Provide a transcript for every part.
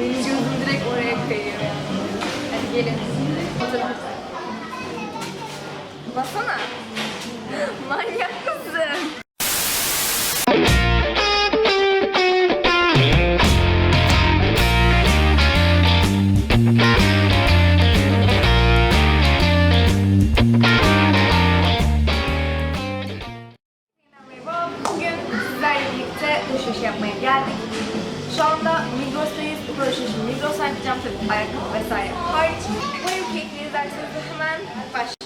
Benim gözüm direkt oraya kayıyor. Hadi gelin. Oturabilirsin. Basana. Manyak mısın? Bugün birlikte alışveriş yapmaya geldik. Şu anda Migros'tayız. Alışverişi Migros'tan yapacağım tabii ayakkabı vesaire hariç. Umarım keyifli izlerseniz de hemen başlıyoruz.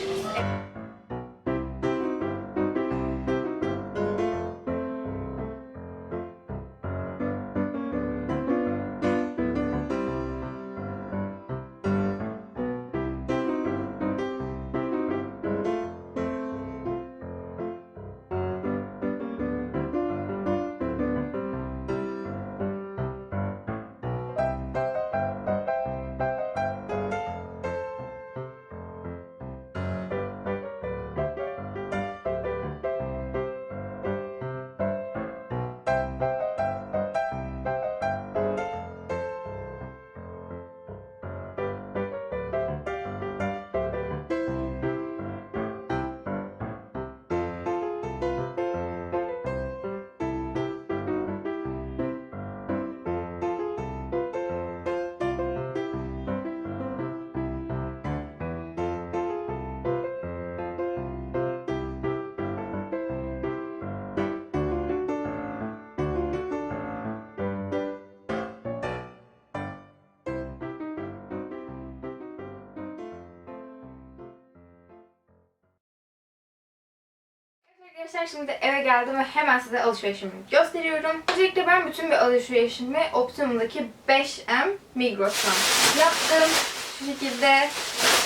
Arkadaşlar şimdi eve geldim ve hemen size alışverişimi gösteriyorum. Öncelikle ben bütün bir alışverişimi Optimum'daki 5M Migros'tan yaptım. Şu şekilde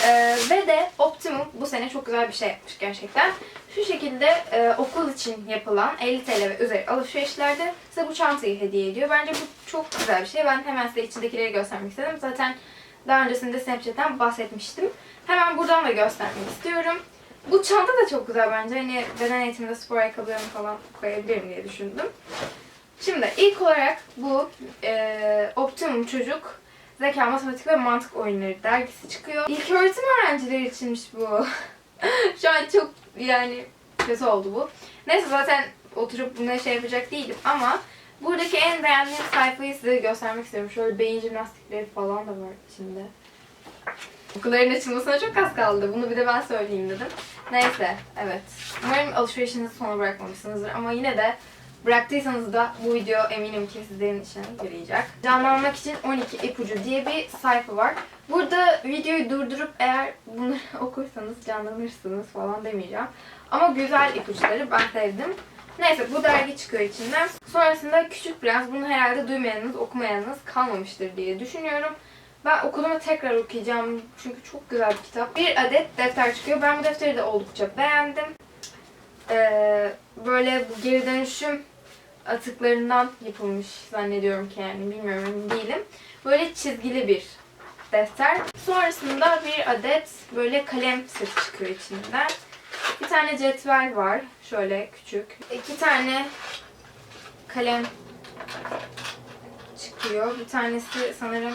Ee, ve de Optimum bu sene çok güzel bir şey yapmış gerçekten. Şu şekilde e, okul için yapılan 50 TL ve üzeri alışverişlerde size bu çantayı hediye ediyor. Bence bu çok güzel bir şey. Ben hemen size içindekileri göstermek istedim. Zaten daha öncesinde Snapchat'ten bahsetmiştim. Hemen buradan da göstermek istiyorum. Bu çanta da çok güzel bence. Hani beden eğitiminde spor ayakkabılarımı falan koyabilirim diye düşündüm. Şimdi ilk olarak bu e, Optimum Çocuk Zeka, Matematik ve Mantık Oyunları dergisi çıkıyor. İlk öğretim öğrencileri içinmiş bu. Şu an çok yani kötü oldu bu. Neyse zaten oturup bunları şey yapacak değilim ama buradaki en beğendiğim sayfayı size göstermek istiyorum. Şöyle beyin jimnastikleri falan da var içinde. Okulların açılmasına çok az kaldı. Bunu bir de ben söyleyeyim dedim. Neyse, evet. Umarım alışverişinizi sona bırakmamışsınızdır ama yine de bıraktıysanız da bu video eminim ki sizlerin işine yarayacak. Canlanmak için 12 ipucu diye bir sayfa var. Burada videoyu durdurup eğer bunları okursanız canlanırsınız falan demeyeceğim. Ama güzel ipuçları ben sevdim. Neyse bu dergi çıkıyor içinden. Sonrasında Küçük Prens bunu herhalde duymayanınız, okumayanınız kalmamıştır diye düşünüyorum. Ben okuduğumu tekrar okuyacağım çünkü çok güzel bir kitap. Bir adet defter çıkıyor. Ben bu defteri de oldukça beğendim. Ee, böyle bu geri dönüşüm atıklarından yapılmış zannediyorum ki yani bilmiyorum değilim. Böyle çizgili bir defter. Sonrasında bir adet böyle kalem seti çıkıyor içinden. Bir tane cetvel var. Şöyle küçük. İki tane kalem çıkıyor. Bir tanesi sanırım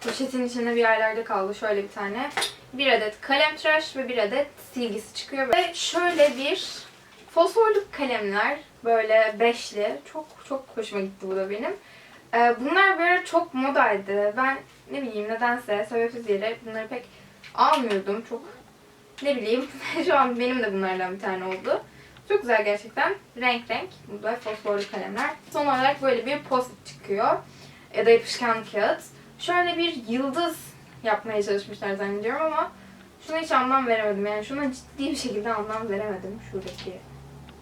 poşetin içinde bir yerlerde kaldı. Şöyle bir tane. Bir adet kalem tıraş ve bir adet silgisi çıkıyor. Ve şöyle bir fosforlu kalemler. Böyle beşli. Çok çok hoşuma gitti bu da benim. Ee, bunlar böyle çok modaydı. Ben ne bileyim nedense sebepsiz yere bunları pek almıyordum. Çok ne bileyim şu an benim de bunlardan bir tane oldu. Çok güzel gerçekten. Renk renk. Bu da fosforlu kalemler. Son olarak böyle bir post çıkıyor. Ya da yapışkan kağıt. Şöyle bir yıldız yapmaya çalışmışlar zannediyorum ama şuna hiç anlam veremedim. Yani şuna ciddi bir şekilde anlam veremedim şuradaki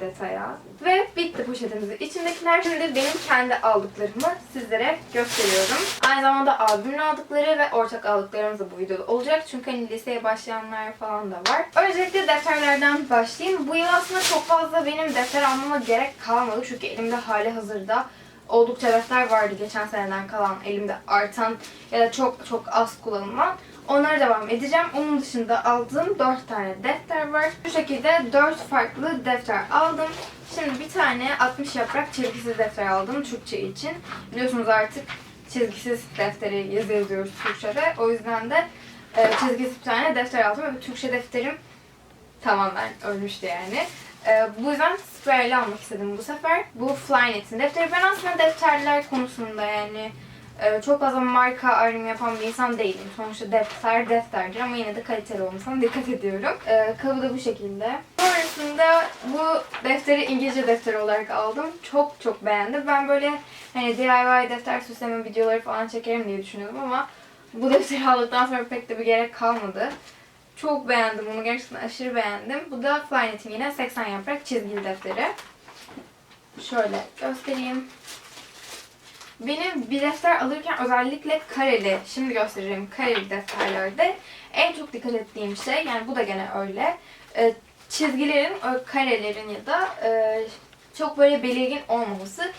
detaya. Ve bitti poşetimizin içindekiler. Şimdi benim kendi aldıklarımı sizlere gösteriyorum. Aynı zamanda abimin aldıkları ve ortak aldıklarımız da bu videoda olacak. Çünkü hani liseye başlayanlar falan da var. Öncelikle defterlerden başlayayım. Bu yıl aslında çok fazla benim defter almama gerek kalmadı. Çünkü elimde hali hazırda oldukça defter vardı geçen seneden kalan elimde artan ya da çok çok az kullanılan. Onlara devam edeceğim. Onun dışında aldığım 4 tane defter var. Bu şekilde 4 farklı defter aldım. Şimdi bir tane 60 yaprak çizgisiz defter aldım Türkçe için. Biliyorsunuz artık çizgisiz defteri yazı yazıyoruz Türkçe'de. O yüzden de e, çizgisiz bir tane defter aldım ve Türkçe defterim tamamen ölmüştü yani. E, bu yüzden sprayla almak istedim bu sefer. Bu Flyknit'in defteri. Ben aslında defterler konusunda yani e, çok fazla marka ayrımı yapan bir insan değilim. Sonuçta defter defterdir ama yine de kaliteli olmasına dikkat ediyorum. E, kabı da bu şekilde. Sonrasında bu defteri İngilizce defteri olarak aldım. Çok çok beğendim. Ben böyle hani DIY defter süsleme videoları falan çekerim diye düşünüyordum ama bu defteri aldıktan sonra pek de bir gerek kalmadı. Çok beğendim bunu. Gerçekten aşırı beğendim. Bu da Flyknit'in yine 80 yaprak çizgili defteri. Şöyle göstereyim. Benim bir defter alırken özellikle kareli, şimdi göstereceğim kareli defterlerde en çok dikkat ettiğim şey, yani bu da gene öyle, e, çizgilerin, karelerin ya da e, çok böyle belirgin olmaması.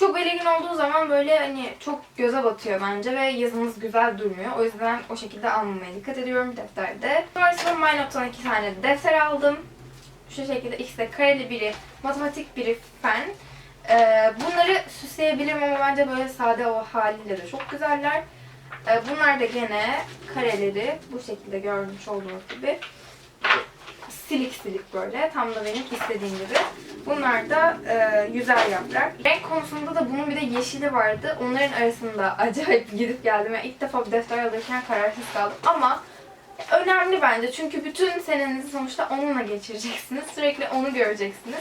Çok belirgin olduğu zaman böyle hani çok göze batıyor bence ve yazınız güzel durmuyor. O yüzden o şekilde almamaya dikkat ediyorum defterde. Sonrasında MyNote'dan iki tane defter aldım. Şu şekilde ikisi de kareli biri matematik biri fen. Ee, bunları süsleyebilirim ama bence böyle sade o haliyle de çok güzeller. Ee, bunlar da gene kareleri bu şekilde görmüş olduğunuz gibi silik silik böyle. Tam da benim istediğim gibi. Bunlar da e, yüzer yaprak. Renk konusunda da bunun bir de yeşili vardı. Onların arasında acayip gidip geldim. Yani ilk defa bir defter alırken kararsız kaldım. Ama önemli bence. Çünkü bütün senenizi sonuçta onunla geçireceksiniz. Sürekli onu göreceksiniz.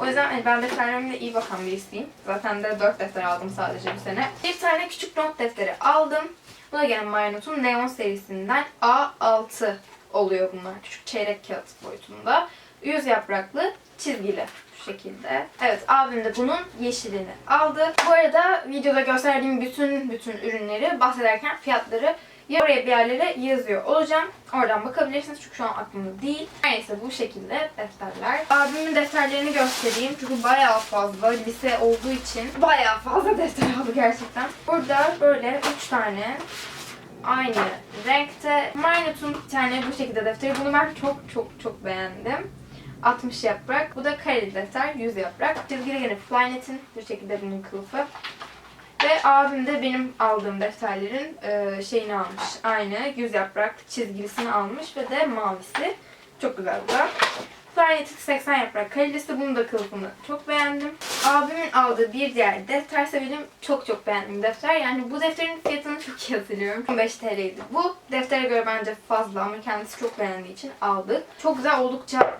O yüzden hani ben defterlerime iyi bakan birisiyim. Zaten de 4 defter aldım sadece bu sene. Bir tane küçük not defteri aldım. Bu da gene Marnot'un Neon serisinden A6 oluyor bunlar. Küçük çeyrek kağıt boyutunda. Yüz yapraklı, çizgili şekilde. Evet abim de bunun yeşilini aldı. Bu arada videoda gösterdiğim bütün bütün ürünleri bahsederken fiyatları ya oraya bir yerlere yazıyor olacağım. Oradan bakabilirsiniz çünkü şu an aklımda değil. Neyse bu şekilde defterler. Abimin defterlerini göstereyim çünkü bayağı fazla lise olduğu için bayağı fazla defter aldı gerçekten. Burada böyle 3 tane aynı renkte. Minut'un bir tane bu şekilde defteri. Bunu ben çok çok çok beğendim. 60 yaprak. Bu da kareli defter. 100 yaprak. Çizgili gene Flyknit'in bu şekilde bunun kılıfı. Ve abim de benim aldığım defterlerin e, şeyini almış. Aynı 100 yaprak çizgilisini almış ve de mavisi. Çok güzel bu da. Flyknit'in 80 yaprak kalitesi. Bunun da kılıfını çok beğendim. Abimin aldığı bir diğer defterse benim çok çok beğendiğim defter. Yani bu defterin fiyatını çok iyi hatırlıyorum. 15 TL'ydi. Bu deftere göre bence fazla ama kendisi çok beğendiği için aldı. Çok güzel oldukça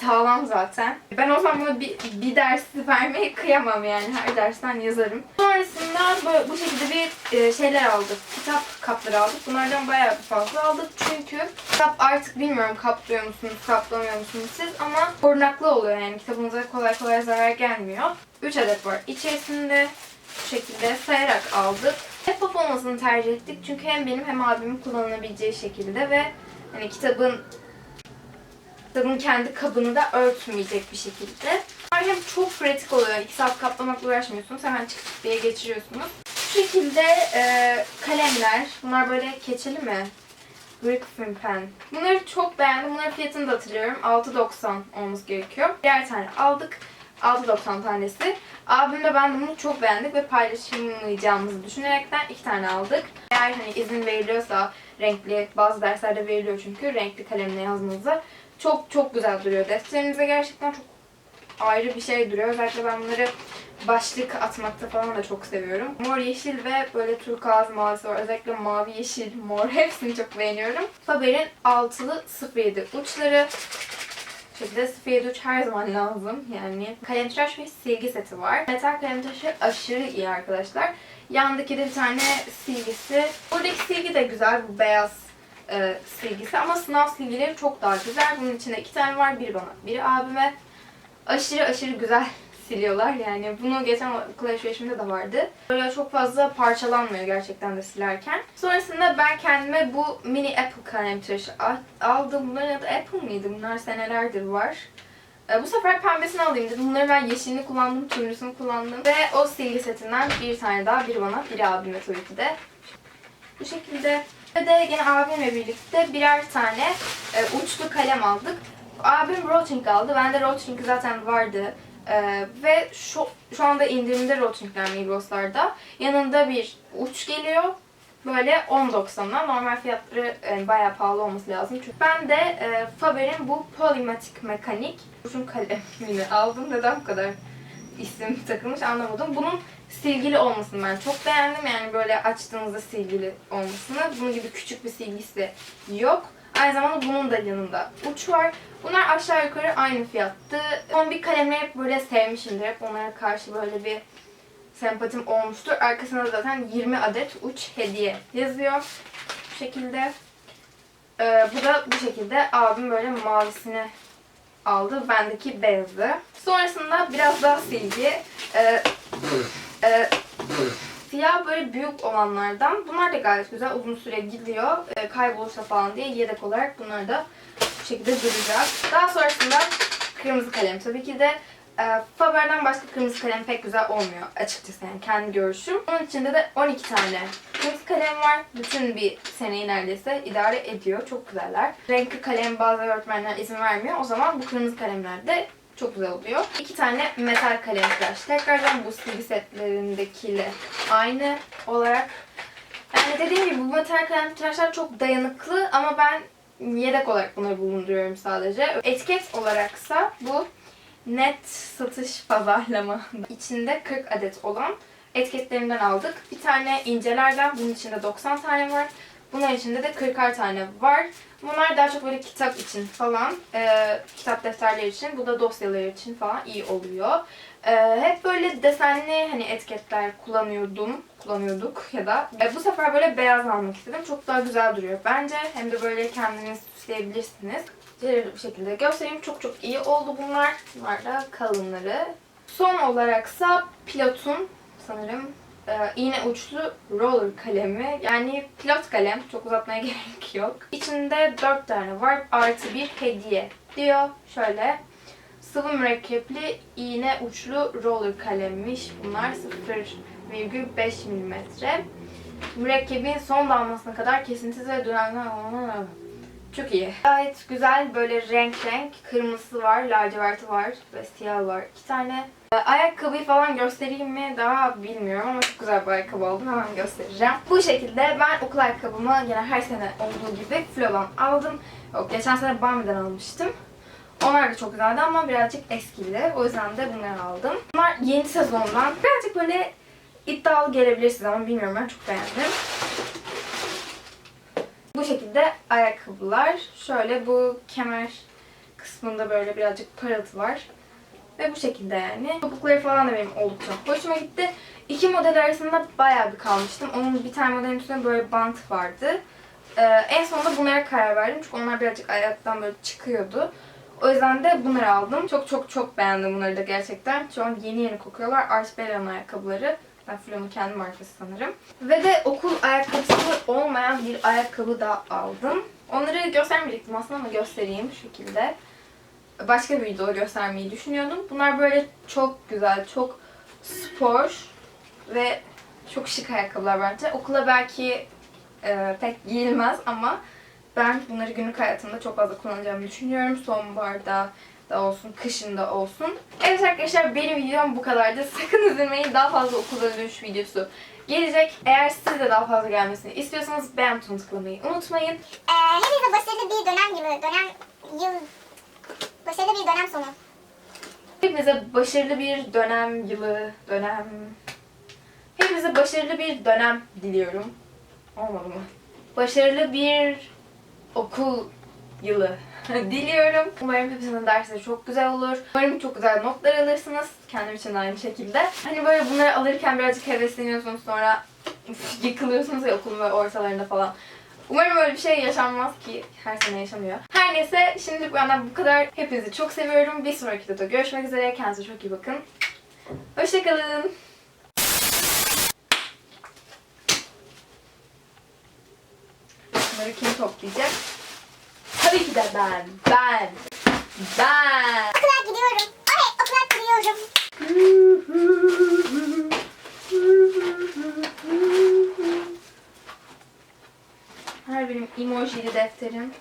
sağlam zaten. Ben o zaman buna bir, bir dersi vermeye kıyamam yani. Her dersten yazarım. Sonrasında böyle bu şekilde bir e, şeyler aldık. Kitap kapları aldık. Bunlardan bayağı bir fazla aldık. Çünkü kitap artık bilmiyorum kaplıyor musunuz, kaplamıyor musunuz siz ama korunaklı oluyor yani kitabınıza kolay kolay zarar gelmiyor. 3 adet var. İçerisinde bu şekilde sayarak aldık. Şeffaf olmasını tercih ettik çünkü hem benim hem abimin kullanabileceği şekilde ve hani kitabın kitabın kendi kabını da örtmeyecek bir şekilde. Bunlar hem çok pratik oluyor. 2 saat kaplamakla uğraşmıyorsunuz. Hemen çıkıp diye geçiriyorsunuz. Bu şekilde e, kalemler. Bunlar böyle keçeli mi? Film Pen. Bunları çok beğendim. Bunların fiyatını da hatırlıyorum. 6.90 olması gerekiyor. Birer tane aldık. 6.90 tanesi. Abimle ben bunu çok beğendik ve paylaşamayacağımızı düşünerekten iki tane aldık. Eğer hani izin veriliyorsa renkli, bazı derslerde veriliyor çünkü renkli kalemle yazdığınızda çok çok güzel duruyor. Defterinize gerçekten çok ayrı bir şey duruyor. Özellikle ben bunları başlık atmakta falan da çok seviyorum. Mor, yeşil ve böyle turkuaz mavisi var. Özellikle mavi, yeşil, mor hepsini çok beğeniyorum. Faber'in altılı 07 uçları. Şekilde 07 uç her zaman lazım. Yani kalemtıraş ve silgi seti var. Metal kalemtıraşı aşırı iyi arkadaşlar. Yandaki de bir tane silgisi. Buradaki silgi de güzel. Bu beyaz e, silgisi ama sınav silgileri çok daha güzel. Bunun içinde iki tane var. Biri bana, biri abime. Aşırı aşırı güzel siliyorlar yani. Bunu geçen okul alışverişimde de vardı. Böyle çok fazla parçalanmıyor gerçekten de silerken. Sonrasında ben kendime bu mini Apple kalem tıraşı aldım. Bunların adı Apple mıydı? Bunlar senelerdir var. Ee, Bu sefer pembesini alayım dedim. Bunları ben yeşilini kullandım, turunusunu kullandım. Ve o silgi setinden bir tane daha, biri bana, biri abime tabii ki de. Bu şekilde. Ve de yine abimle birlikte birer tane e, uçlu kalem aldık. Abim Rotring aldı. Bende Rotring zaten vardı. Ee, ve şu, şu anda indirimde Rotring'ler Migros'larda. Yanında bir uç geliyor. Böyle 10.90'a. Normal fiyatları e, bayağı pahalı olması lazım. Çünkü ben de e, Faber'in bu Polymatic Mekanik uzun kalemini aldım. Neden bu kadar isim takılmış anlamadım. Bunun silgili olmasını ben çok beğendim. Yani böyle açtığınızda silgili olmasını. Bunun gibi küçük bir silgisi yok. Aynı zamanda bunun da yanında uç var. Bunlar aşağı yukarı aynı fiyattı. Son bir kalemleri hep böyle sevmişimdir. Hep onlara karşı böyle bir sempatim olmuştur. Arkasında da zaten 20 adet uç hediye yazıyor. Bu şekilde. Ee, bu da bu şekilde abim böyle mavisini aldı. Bendeki beyazı. Sonrasında biraz daha silgi. Ee, e, siyah böyle büyük olanlardan. Bunlar da gayet güzel. Uzun süre gidiyor. Ee, kaybolursa falan diye yedek olarak bunlar da bu şekilde duracak. Daha sonrasında kırmızı kalem. Tabii ki de e, Faber'den başka kırmızı kalem pek güzel olmuyor açıkçası yani kendi görüşüm. Onun içinde de 12 tane kırmızı kalem var. Bütün bir seneyi neredeyse idare ediyor. Çok güzeller. Renkli kalem bazı öğretmenler izin vermiyor. O zaman bu kırmızı kalemler de çok güzel oluyor. İki tane metal kalem tıraş. Tekrardan bu silgi setlerindekiyle aynı olarak. Yani dediğim gibi bu metal kalem tıraşlar çok dayanıklı ama ben yedek olarak bunları bulunduruyorum sadece. Etiket olaraksa bu net satış pazarlama içinde 40 adet olan etiketlerinden aldık. Bir tane incelerden bunun içinde 90 tane var. Bunların içinde de 40'ar tane var. Bunlar daha çok böyle kitap için falan, e, kitap defterleri için, bu da dosyalar için falan iyi oluyor. E, hep böyle desenli hani etiketler kullanıyordum, kullanıyorduk ya da e, bu sefer böyle beyaz almak istedim. Çok daha güzel duruyor bence. Hem de böyle kendiniz süsleyebilirsiniz. Cereli bir şekilde göstereyim. Çok çok iyi oldu bunlar. Bunlar da kalınları. Son olaraksa Pilot'un sanırım e, iğne uçlu roller kalemi. Yani pilot kalem. Çok uzatmaya gerek yok. İçinde 4 tane var. Artı bir hediye diyor. Şöyle. Sıvı mürekkepli iğne uçlu roller kalemmiş. Bunlar 0,5 mm. Mürekkebin son damlasına kadar kesintisiz ve dönemden çok iyi. Gayet güzel böyle renk renk. Kırmızısı var, laciverti var ve siyah var. İki tane. Ee, Ayakkabıyı falan göstereyim mi daha bilmiyorum ama çok güzel bir ayakkabı aldım. Hemen göstereceğim. Bu şekilde ben okul ayakkabımı yine her sene olduğu gibi Flo'dan aldım. Yok geçen sene Bambi'den almıştım. Onlar da çok güzeldi ama birazcık eskiydi. O yüzden de bunları aldım. Bunlar yeni sezondan. Birazcık böyle iddialı gelebilirsiniz ama bilmiyorum ben çok beğendim. Bu şekilde ayakkabılar. Şöyle bu kemer kısmında böyle birazcık parıltı var. Ve bu şekilde yani. Topukları falan da benim oldukça hoşuma gitti. İki model arasında bayağı bir kalmıştım. Onun bir tane modelin üstünde böyle bant vardı. Ee, en sonunda bunlara karar verdim. Çünkü onlar birazcık ayaktan böyle çıkıyordu. O yüzden de bunları aldım. Çok çok çok beğendim bunları da gerçekten. Şu an yeni yeni kokuyorlar. Bella'nın ayakkabıları. Ben Flo'nun kendi markası sanırım. Ve de okul ayakkabısı olmayan bir ayakkabı da aldım. Onları göstermeyecektim aslında ama göstereyim şu şekilde. Başka bir videoda göstermeyi düşünüyordum. Bunlar böyle çok güzel, çok spor ve çok şık ayakkabılar bence. Okula belki e, pek giyilmez ama ben bunları günlük hayatımda çok fazla kullanacağımı düşünüyorum. Sonbaharda da olsun, kışında olsun. Evet arkadaşlar benim videom bu kadardı. Sakın üzülmeyin. Daha fazla okulda dönüş videosu gelecek. Eğer siz de daha fazla gelmesini istiyorsanız beğen butonuna tıklamayı unutmayın. Ee, hepinize başarılı bir dönem yılı, dönem yıl, başarılı bir dönem sonu. Hepinize başarılı bir dönem yılı, dönem... Hepinize başarılı bir dönem diliyorum. Olmadı mı? Başarılı bir okul yılı diliyorum. Umarım hepinizin dersleri çok güzel olur. Umarım çok güzel notlar alırsınız. Kendim için aynı şekilde. Hani böyle bunları alırken birazcık hevesleniyorsunuz sonra yıkılıyorsunuz ya okulun ve ortalarında falan. Umarım öyle bir şey yaşanmaz ki her sene yaşanıyor. Her neyse şimdilik benden bu kadar. Hepinizi çok seviyorum. Bir sonraki videoda görüşmek üzere. Kendinize çok iyi bakın. Hoşçakalın. Bunları kim toplayacak? Tabii ki de ben. Ben. Ben. Okula gidiyorum. Ay, okula gidiyorum. Her benim emojili defterim.